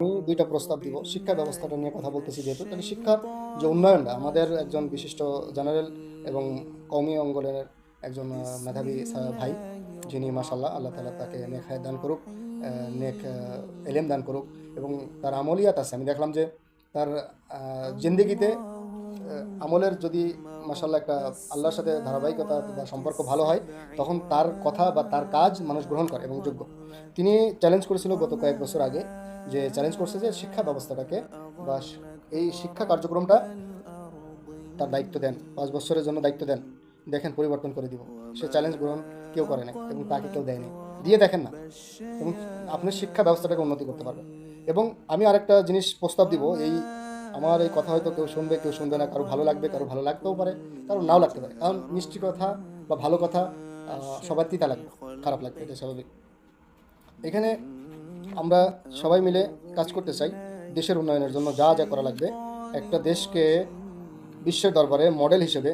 আমি দুইটা প্রস্তাব দিব। শিক্ষা ব্যবস্থাটা নিয়ে কথা বলতেছি যেহেতু, তাহলে শিক্ষার যে উন্নয়নটা, আমাদের একজন বিশিষ্ট জেনারেল এবং কওমি অঙ্গনের একজন মেধাবী ভাই, যিনি মাসাল্লাহ আল্লাহ তালা তাকে নেক হায়াত দান করুক নেক এলেম দান করুক এবং তার আমলিয়াত আছে। আমি দেখলাম যে তার জিন্দেগিতে আমলের যদি মাসাল্লাহ একটা আল্লাহর সাথে ধারাবাহিকতা বা সম্পর্ক ভালো হয়, তখন তার কথা বা তার কাজ মানুষ গ্রহণ করে এবং যোগ্য। তিনি চ্যালেঞ্জ করেছিল গত কয়েক বছর আগে যে চ্যালেঞ্জ করছে যে শিক্ষা ব্যবস্থাটাকে বা এই শিক্ষা কার্যক্রমটা তার দায়িত্ব দেন, পাঁচ বছরের জন্য দায়িত্ব দেন, দেখেন পরিবর্তন করে দিব। সে চ্যালেঞ্জ গ্রহণ কেউ করে না এবং তাকে কেউ দেয়নি। দিয়ে দেখেন না, এবং আপনার শিক্ষা ব্যবস্থাটাকে উন্নতি করতে পারবেন এবং আমি আরেকটা জিনিস প্রস্তাব দিব, এই আমার এই কথা হয়তো কেউ শুনবে কেউ শুনবে না, কারও ভালো লাগবে, কারও ভালো লাগতেও পারে, কারও নাও লাগতে পারে। কারণ মিষ্টি কথা বা ভালো কথা সবার তিতা লাগবে, খারাপ লাগবে, এটা স্বাভাবিক। এখানে আমরা সবাই মিলে কাজ করতে চাই দেশের উন্নয়নের জন্য যা যা করা লাগবে। একটা দেশকে বিশ্বের দরবারে মডেল হিসেবে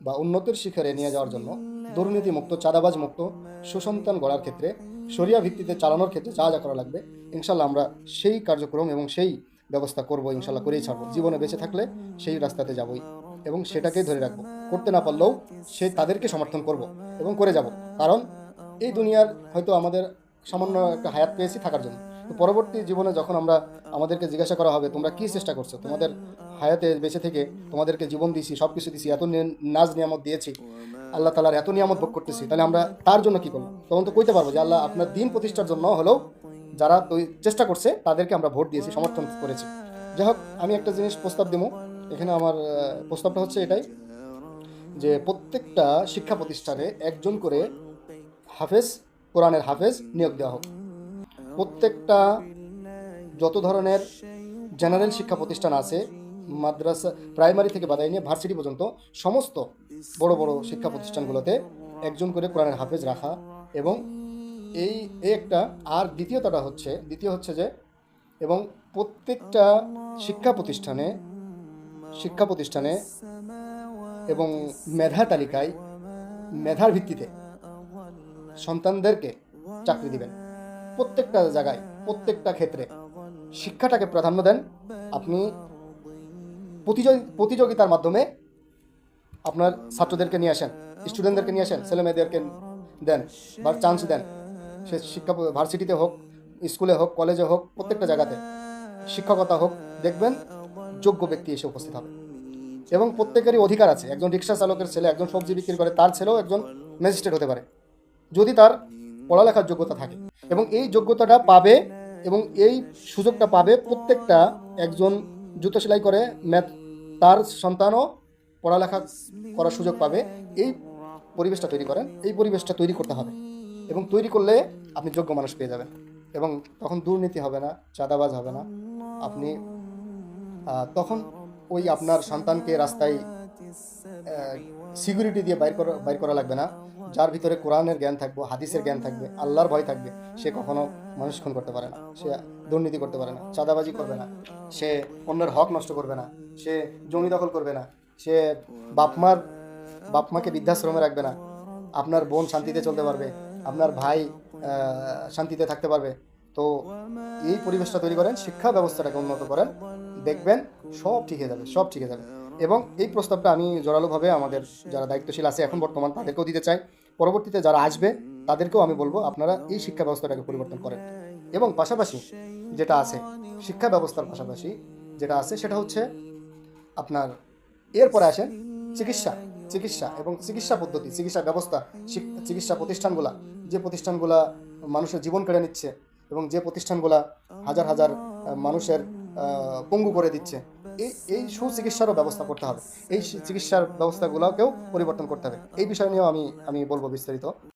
বা উন্নতির শিখরে নিয়ে যাওয়ার জন্য দুর্নীতি মুক্ত চাঁদাবাজ মুক্ত সুসন্তান গড়ার ক্ষেত্রে সরিয়া ভিত্তিতে চালানোর ক্ষেত্রে যা যা করা লাগবে, ইনশাল্লাহ আমরা সেই কার্যক্রম এবং সেই ব্যবস্থা করব, ইনশাল্লাহ করেই ছাড়বো। জীবনে বেঁচে থাকলে সেই রাস্তাতে যাবই এবং সেটাকেই ধরে রাখব। করতে না পারলেও সে তাদেরকে সমর্থন করব এবং করে যাব। কারণ এই দুনিয়ার হয়তো আমাদের সামান্য একটা হায়াত পেয়েছি থাকার জন্য। তো পরবর্তী জীবনে যখন আমরা আমাদেরকে জিজ্ঞাসা করা হবে, তোমরা কি চেষ্টা করছ? তোমাদের হায়াতে বেঁচে থেকে তোমাদেরকে জীবন দিয়েছি সব কিছু দিয়েছি, এত নাজ নিয়ামত দিয়েছি, আল্লাহ তালার এত নিয়ামত ভোগ করতেছি, তাহলে আমরা তার জন্য কী করব তখন তো কইতে পারব যে, আল্লাহ আপনার দিন প্রতিষ্ঠার জন্য হলেও যারা চেষ্টা করছে, তাদেরকে আমরা ভোট দিয়েছি, সমর্থন করেছি। যাই হোক, আমি একটা জিনিস প্রস্তাব দেবো। এখানে আমার প্রস্তাবটা হচ্ছে এটাই যে, প্রত্যেকটা শিক্ষা প্রতিষ্ঠানে একজন করে হাফেজ কোরআনের হাফেজ নিয়োগ দেওয়া হোক। প্রত্যেকটা যত ধরনের জেনারেল শিক্ষা প্রতিষ্ঠান আছে, মাদ্রাসা, প্রাইমারি থেকে বাদাই নিয়ে ভার্সিটি পর্যন্ত, সমস্ত বড় বড় শিক্ষা প্রতিষ্ঠানগুলোতে একজন করে কোরআনের হাফেজ রাখা এবং এই এই একটা, আর দ্বিতীয়তটা হচ্ছে, দ্বিতীয় হচ্ছে যে, এবং প্রত্যেকটা শিক্ষা প্রতিষ্ঠানে শিক্ষা প্রতিষ্ঠানে এবং মেধা তালিকায়, মেধার ভিত্তিতে সন্তানদেরকে চাকরি দিবেন। প্রত্যেকটা জায়গায়, প্রত্যেকটা ক্ষেত্রে শিক্ষাটাকে প্রাধান্য দেন। আপনি প্রতিযোগি, প্রতিযোগিতার মাধ্যমে আপনার ছাত্রদেরকে নিয়ে আসেন, স্টুডেন্টদেরকে নিয়ে আসেন, ছেলে মেয়েদেরকে দেন, বা চান্স দেন। সে শিক্ষা, ভার্সিটিতে হোক, স্কুলে হোক, কলেজে হোক, প্রত্যেকটা জায়গাতে শিক্ষকতা হোক, দেখবেন যোগ্য ব্যক্তি এসে উপস্থিত হবে। এবং প্রত্যেকেরই অধিকার আছে। একজন রিক্সা চালকের ছেলে, একজন সবজি বিক্রি করে, তার ছেলেও একজন ম্যাজিস্ট্রেট হতে পারে। যদি তার পড়ালেখার যোগ্যতা থাকে। এবং এই যোগ্যতাটা পাবে এবং এই সুযোগটা পাবে প্রত্যেকটা একজন জুতো সেলাই করে ম্যাথ তার সন্তানও পড়ালেখা করার সুযোগ পাবে। এই পরিবেশটা তৈরি করেন, এই পরিবেশটা তৈরি করতে হবে। এবং তৈরি করলে আপনি যোগ্য মানুষ পেয়ে যাবেন। এবং তখন দুর্নীতি হবে না, চাঁদাবাজ হবে না। আপনি তখন ওই আপনার সন্তানকে রাস্তায় সিকিউরিটি দিয়ে বাইর করা বাইর করা লাগবে না। যার ভিতরে কোরআনের জ্ঞান থাকবে, হাদিসের জ্ঞান থাকবে, আল্লাহর ভয় থাকবে, সে কখনো মানুষ খুন করতে পারে না, সে দুর্নীতি করতে পারে না, চাঁদাবাজি করবে না, সে অন্যের হক নষ্ট করবে না, সে জমি দখল করবে না, সে বাপমার বাপমাকে বৃদ্ধাশ্রমে রাখবে না, আপনার বোন শান্তিতে চলতে পারবে, আপনার ভাই শান্তিতে থাকতে পারবে। তো এই পরিবেশটা তৈরি করেন, শিক্ষা ব্যবস্থাটাকে উন্নত করেন, দেখবেন সব ঠিক হয়ে যাবে, সব ঠিক হয়ে যাবে। এবং এই প্রস্তাবটা আমি জোরালোভাবে আমাদের যারা দায়িত্বশীল আছে এখন বর্তমান তাদেরকেও দিতে চাই। পরবর্তীতে যারা আসবে, তাদেরকেও আমি বলব আপনারা এই শিক্ষা ব্যবস্থাটাকে পরিবর্তন করেন। এবং পাশাপাশি যেটা আছে, শিক্ষা ব্যবস্থার পাশাপাশি যেটা আছে সেটা হচ্ছে আপনার এরপরে আসেন চিকিৎসা চিকিৎসা এবং চিকিৎসা পদ্ধতি, চিকিৎসা ব্যবস্থা চিকিৎসা প্রতিষ্ঠানগুলা, যে প্রতিষ্ঠানগুলা মানুষের জীবন কেড়ে নিচ্ছে এবং যে প্রতিষ্ঠানগুলা হাজার হাজার মানুষের পঙ্গু করে দিচ্ছে এই এই সুচিকিৎসারও ব্যবস্থা করতে হবে। এই চিকিৎসার ব্যবস্থাগুলোকেও পরিবর্তন করতে হবে। এই বিষয় নিয়েও আমি আমি বলব বিস্তারিত।